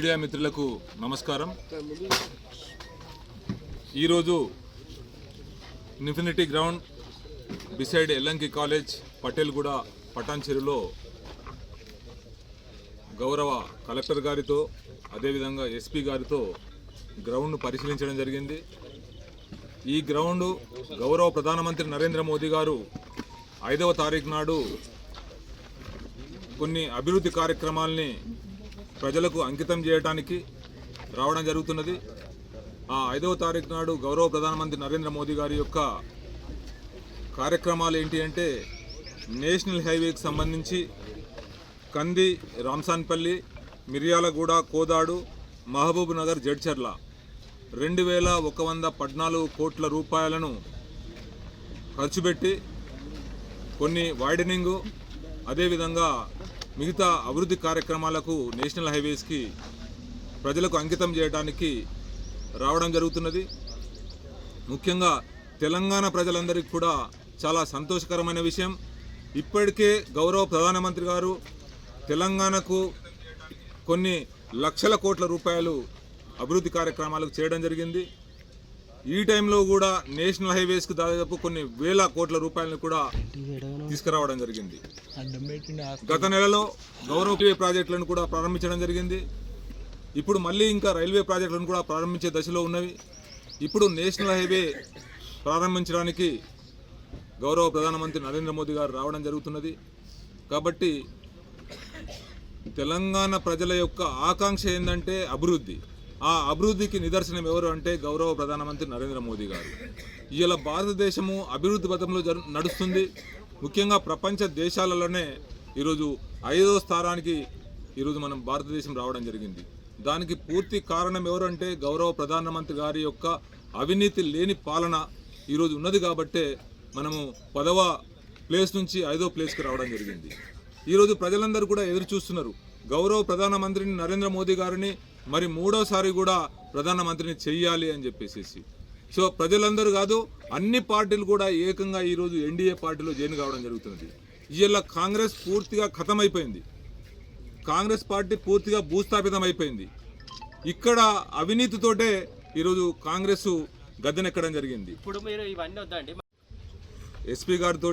Media మిత్రులకు నమస్కారం. ఈరోజు infinity ground beside Yellanki college Patelguda పటాన్చెరులో గౌరవ కలెక్టర్ గారితో అదేవిధంగా ఎస్పీ గారితో గ్రౌండ్ పరిశీలించడం జరిగింది. ఈ గ్రౌండ్ గౌరవ ప్రధానమంత్రి నరేంద్ర మోదీ గారు ఐదవ తారీఖు నాడు కొన్ని అభివృద్ధి కార్యక్రమాల్ని ప్రజలకు అంకితం చేయడానికి రావడం జరుగుతున్నది. ఆ ఐదవ తారీఖు నాడు గౌరవ ప్రధానమంత్రి నరేంద్ర మోదీ గారి యొక్క కార్యక్రమాలు ఏంటి అంటే నేషనల్ హైవేకి సంబంధించి కంది రామ్సాన్పల్లి మిర్యాలగూడ కోదాడు మహబూబ్ నగర్ జడ్చర్ల రెండు వేల ఒక వంద పద్నాలుగు కోట్ల రూపాయలను ఖర్చు పెట్టి కొన్ని వైడనింగు అదేవిధంగా మిగతా అభివృద్ధి కార్యక్రమాలకు నేషనల్ హైవేస్కి ప్రజలకు అంకితం చేయడానికి రావడం జరుగుతున్నది. ముఖ్యంగా తెలంగాణ ప్రజలందరికీ కూడా చాలా సంతోషకరమైన విషయం. ఇప్పటికే గౌరవ ప్రధానమంత్రి గారు తెలంగాణకు కొన్ని లక్షల కోట్ల రూపాయలు అభివృద్ధి కార్యక్రమాలకు చేయడం జరిగింది. ఈ టైంలో కూడా నేషనల్ హైవేస్కి దాదాపు కొన్ని వేల కోట్ల రూపాయలను కూడా తీసుకురావడం జరిగింది. గత నెలలో గౌరవ ప్రాజెక్టులను కూడా ప్రారంభించడం జరిగింది. ఇప్పుడు మళ్ళీ ఇంకా రైల్వే ప్రాజెక్టులను కూడా ప్రారంభించే దశలో ఉన్నవి. ఇప్పుడు నేషనల్ హైవే ప్రారంభించడానికి గౌరవ ప్రధానమంత్రి నరేంద్ర మోదీ గారు రావడం జరుగుతున్నది. కాబట్టి తెలంగాణ ప్రజల యొక్క ఆకాంక్ష ఏంటంటే అభివృద్ధి. ఆ అభివృద్ధికి నిదర్శనం ఎవరు అంటే గౌరవ ప్రధానమంత్రి నరేంద్ర మోదీ గారు. ఇవాళ భారతదేశము అభివృద్ధి పథంలో జరు నడుస్తుంది. ముఖ్యంగా ప్రపంచ దేశాలలోనే ఈరోజు ఐదో స్థానానికి ఈరోజు మనం భారతదేశం రావడం జరిగింది. దానికి పూర్తి కారణం ఎవరు అంటే గౌరవ ప్రధానమంత్రి గారి యొక్క అవినీతి లేని పాలన ఈరోజు ఉన్నది కాబట్టే మనము పదవ ప్లేస్ నుంచి ఐదో ప్లేస్కి రావడం జరిగింది. ఈరోజు ప్రజలందరూ కూడా ఎదురు చూస్తున్నారు. గౌరవ ప్రధానమంత్రిని నరేంద్ర మోదీ గారిని మరి మూడోసారి కూడా ప్రధానమంత్రిని చెయ్యాలి అని చెప్పేసి సో ప్రజలందరూ కాదు అన్ని పార్టీలు కూడా ఏకంగా ఈరోజు ఎన్డీఏ పార్టీలో జాయిన్ కావడం జరుగుతున్నది. ఇవాళ కాంగ్రెస్ పూర్తిగా ఖతమైపోయింది. కాంగ్రెస్ పార్టీ పూర్తిగా భూస్థాపితం అయిపోయింది ఇక్కడ అవినీతితోటే ఈరోజు కాంగ్రెస్ గద్దెనెక్కడం జరిగింది. ఇప్పుడు మీరు ఇవన్నీ వద్దండి. ఎస్పీ గారితో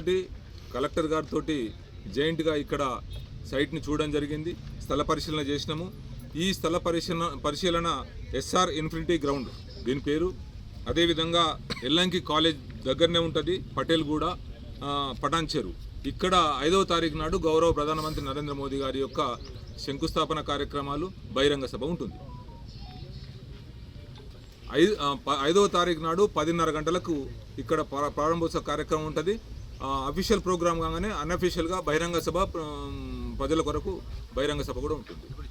కలెక్టర్ గారితో జాయింట్గా ఇక్కడ సైట్ని చూడడం జరిగింది. స్థల పరిశీలన చేసినాము. ఈ స్థల పరిశీలన పరిశీలన ఎస్ఆర్ ఇన్ఫినిటీ గ్రౌండ్. దీని పేరు. అదేవిధంగా ఎల్లంకి కాలేజ్ దగ్గరనే ఉంటుంది పటేల్ గూడ పటాన్చెరు. ఇక్కడ ఐదవ తారీఖు నాడు గౌరవ ప్రధానమంత్రి నరేంద్ర మోదీ గారి యొక్క శంకుస్థాపన కార్యక్రమాలు బహిరంగ సభ ఉంటుంది. ఐదు ప- ఐదవ తారీఖు నాడు పదిన్నర గంటలకు ఇక్కడ ప్రారంభోత్సవ కార్యక్రమం ఉంటుంది. అఫీషియల్ ప్రోగ్రామ్ కాగానే అన్అఫీషియల్గా బహిరంగ సభ ప్ర- ప్రజల కొరకు బహిరంగ సభ కూడా ఉంటుంది.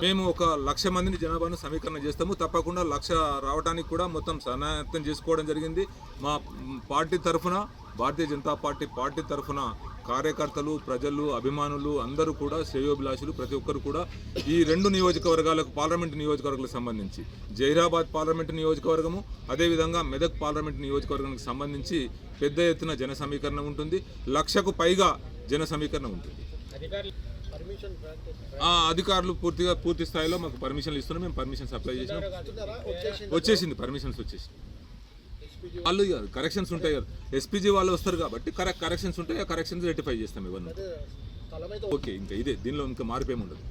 మేము ఒక లక్ష మందిని జనాభాను సమీకరణ చేస్తాము. తప్పకుండా లక్ష రావడానికి కూడా మొత్తం సన్నాహం చేసుకోవడం జరిగింది. మ్, పార్టీ తరఫున భారతీయ జనతా పార్టీ పార్టీ తరఫున కార్యకర్తలు ప్రజలు అభిమానులు అందరూ కూడా శ్రేయోభిలాషులు. ప్రతి ఒక్కరు కూడా ఈ రెండు నియోజకవర్గాలకు పార్లమెంట్ నియోజకవర్గాలకు సంబంధించి జైరాబాద్ పార్లమెంట్ నియోజకవర్గము అదేవిధంగా మెదక్ పార్లమెంట్ నియోజకవర్గానికి సంబంధించి పెద్ద ఎత్తున జన సమీకరణ ఉంటుంది. లక్షకు పైగా జన సమీకరణ ఉంటుంది. ఆ అధికారులు పూర్తిగా పూర్తి స్థాయిలో మాకు పర్మిషన్లు ఇస్తున్నాం మేము పర్మిషన్స్ అప్లై చేసినాం. వచ్చేసింది? పర్మిషన్స్ వచ్చేసింది వాళ్ళు కరెక్షన్స్ ఉంటాయి కదా. ఎస్పీజీ వాళ్ళు వస్తారు కాబట్టి కరెక్ట్ కరెక్షన్స్ ఉంటాయి ఆ కరెక్షన్స్ రెటిఫై చేస్తాం ఇవన్నీ. ఓకే ఇంకా ఇదే దీనిలో ఇంకా మార్పేమి ఉండదు